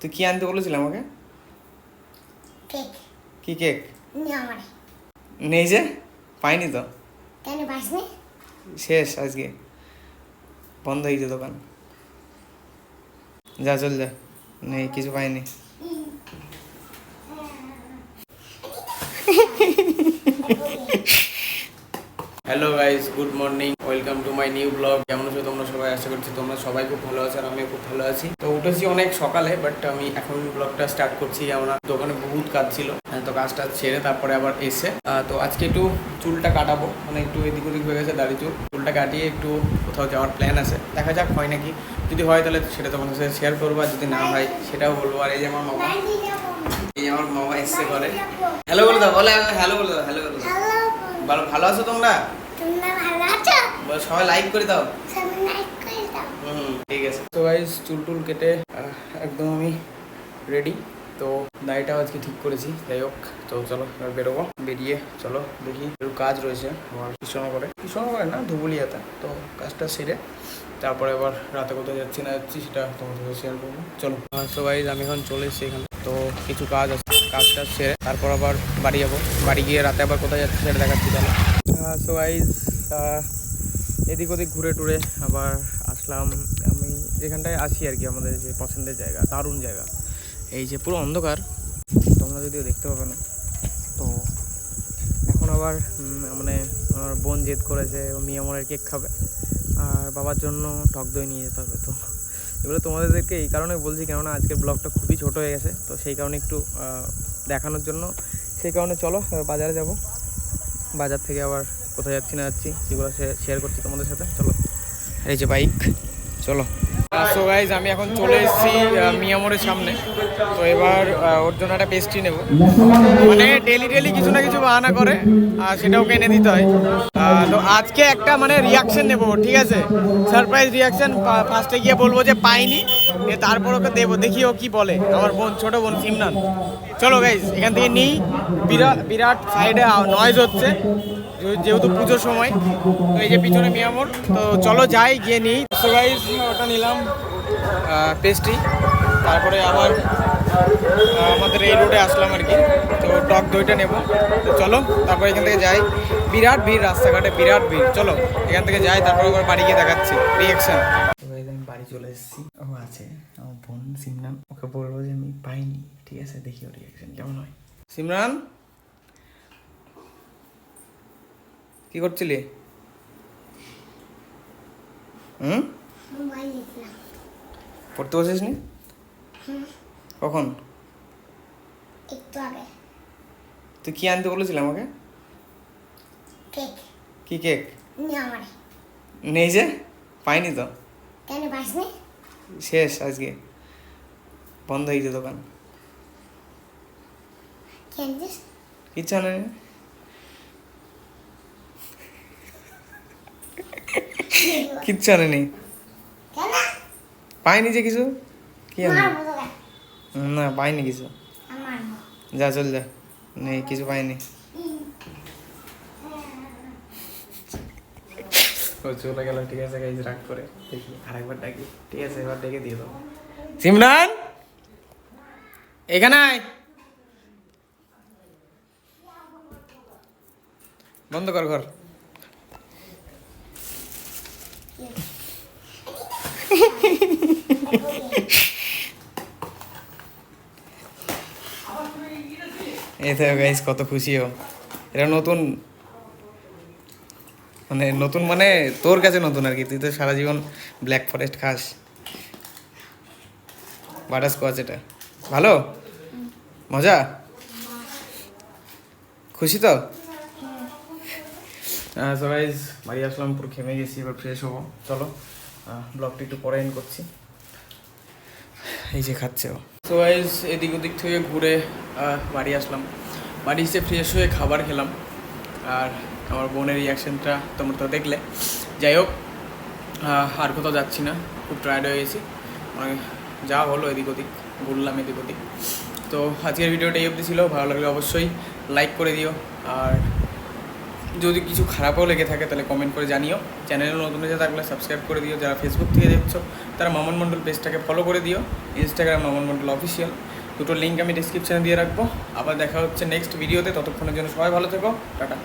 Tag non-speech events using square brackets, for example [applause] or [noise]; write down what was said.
তুই কি আনতে বলেছিলি আমাকে? কেক। কি কেক? নেই যে? পাইনি তো। কেন পাসনি? শেষ আজকে। বন্ধ হয়েছে দোকান। যা চল যা। নেই কিছু পাইনি। [laughs] Hello guys good morning welcome to my new blog কেমন আছো তোমরা সবাই? আশা করছি তোমরা সবাই খুব ভালো আছো আর আমিও খুব ভালো আছি। তো উঠেছি অনেক সকালে বাট আমি এখন ব্লগটা স্টার্ট করছি। আমরা দোকানে বহুত কাজ ছিল হ্যাঁ, তো কাজটা ছেড়ে তারপরে আবার এসে তো আজকে একটু চুলটা কাটাবো। মানে একটু এদিক ওদিক হয়ে গেছে দাড়ি চুল। চুলটা কাটিয়ে একটু কোথাও যাওয়ার প্ল্যান আছে। দেখা যাক হয় নাকি। যদি হয় তাহলে সেটা তোমাদের সাথে শেয়ার করব আর যদি না হয় সেটাও বলব। আর এই যে আমার মামা এই আমার মামা এসছে করে হ্যালো বলে দাও বলে হ্যালো বলে দাও হ্যালো বলে দাও ভালো ভালো আছো তোমরা? সবাই লাইক করে দাও। সবাই লাইক করে দাও। হুম ঠিক আছে। তো গাইজ চুল টুল কেটে একদম আমি রেডি তো দাড়িটাও আজকে ঠিক করেছি যাই হোক। তো চলো এবার বেরোবো। বেরিয়ে চলো দেখি একটু কাজ রয়েছে আমার কৃষ্ণনগরে করে। না ধুবুলিয়াতে। তো কাজটা সেরে তারপরে আবার রাতে কোথায় যাচ্ছি না যাচ্ছি সেটা তোমার সাথে শেয়ার করব। চলো। সো গাইজ আমি এখন চলে এসেছি এখানে। তো কিছু কাজ আছে। কাজটা সেরে তারপর আবার বাড়ি যাব। বাড়ি গিয়ে রাতে আবার কোথায় যাচ্ছি সেটা দেখাচ্ছি তাহলে। সো গাইজ এদিক ওদিক ঘুরে টুরে আবার আসলাম। আমি যেখানটায় আছি আর কি, আমাদের যে পছন্দের জায়গা, দারুণ জায়গা। এই যে পুরো অন্ধকার, তোমরা যদিও দেখতে পাবে না। তো এখন আবার মানে আমার বোন জেদ করেছে মিয়ামরের কেক খাবে। আর বাবার জন্য টক দই নিয়ে যেতে হবে। তো এগুলো তোমাদেরকে এই কারণে বলছি, কেননা আজকের ব্লগটা খুবই ছোট হয়ে গেছে। তো সেই কারণে একটু দেখানোর জন্য। সেই কারণে চলো বাজারে যাব। বাজার থেকে আবার কোথায় যাচ্ছি, না যাচ্ছি, সেগুলো শেয়ার করছি তোমাদের সাথে। চলো। এই যে বাইক চলো। সো গাইজ আমি এখন চলে এসেছি মিয়ামোরের সামনে। তো এবার ওর জন্য একটা পেস্ট্রি নেব। মানে ডেলি ডেলি কিছু না কিছু বাহানা করে, আর সেটা ওকে এনে দিতে হয়। তো আজকে একটা মানে রিয়াকশন নেব, ঠিক আছে? সারপ্রাইজ রিয়াকশন ফার্স্টে গিয়ে বলব যে পাইনি তারপর ওকে দেবো। দেখি ও কি বলে। আমার বোন, ছোট বোন সিমনান চলো গাইজ এখান থেকে নিই। বিরাট বিরাট সাইডে নয়েজ হচ্ছে। যেহেতু পুজোর সময় তো এই যে পিছনে মিয়ামোর তো চলো যাই গিয়ে নিই। তো গাইজ ওটা নিলাম পেস্ট্রি তারপরে আবার আমাদের এই রোডে আসলাম আর কি। তো টক দইটা নেব। তো চলো তারপর এখান থেকে যাই। বিরাট ভিড় রাস্তাঘাটে বিরাট ভিড়। চলো এখান থেকে যাই তারপর আবার বাড়ি গিয়ে দেখাচ্ছি। রিয়াকশন আমি বাড়ি চলে এসেছি। ও আছে আমার বোন সিমরান। ওকে বলব যে আমি পাইনি ঠিক আছে? দেখি ওর রিয়াকশন কেমন হয়। সিমরান? কি করছিলি? হুম? পড়তে বসিস নি কখন? একটু আগে। তুই কি আনতে বলেছিলি আমাকে? কেক। কি কেক? আমার। নেই যে? পাইনি তো। কেন পাসনি? শেষ আজকে। বন্ধ হয়ে গেছে দোকান। কেন দিস কিচ্ছু আনে [laughs] কিচ্ছু আনেনি। পাইনি যে কিছু? কি আনে না পাইনি কিছু। যা চল যা। নেই কিছু পাইনি। ও চলে গেল ঠিক আছে গাইজ রাগ করে। দেখি আরেকবার ডাকি। ঠিক আছে এবার ডেকে দিয়ে দাও। সিমরান! এখানে আয়। বন্ধ কর ঘর। এই দেখো গাইজ কত খুশি ও। এটা নতুন মানে নতুন মানে তোর কাছে নতুন আর কি। তুই তো সারা জীবন ব্ল্যাক ফরেস্ট খাস। বাটার স্কচ এটা। ভালো? মজা? খুশি তো? সবাই বাড়ি আসলাম পুরো খেমে গেছি এবার ফ্রেশ হব। চলো ব্লগটা একটু পরে এন করছি। এই যে খাচ্ছে ও। তো গাইজ এদিক ওদিক থেকে ঘুরে বাড়ি আসলাম। বাড়ি এসে ফ্রেশ হয়ে খাবার খেলাম। আর আমার বোনের রিয়াকশনটা তোমরা তো দেখলে। যাই হোক আর কোথাও যাচ্ছি না। খুব টায়ার্ড হয়ে গেছি। মানে যা হলো এদিক ওদিক, ঘুরলাম এদিক ওদিক। তো আজকের ভিডিওটা এই অবধি ছিল। ভালো লাগলে অবশ্যই লাইক করে দিও। আর যদি কিছু খারাপও লেগে থাকে তাহলে কমেন্ট করে জানিও। চ্যানেলে নতুন হয়ে থাকলে সাবস্ক্রাইব করে দিও। যারা ফেসবুক থেকে দেখছ, তারা মামন মণ্ডল পেজটাকে ফলো করে দিও। ইনস্টাগ্রাম মামন মণ্ডল অফিসিয়াল দুটো লিঙ্ক আমি ডিসক্রিপশানে দিয়ে রাখব। আবার দেখা হচ্ছে নেক্সট ভিডিওতে ততক্ষণের জন্য সবাই ভালো থেকো। টাটা।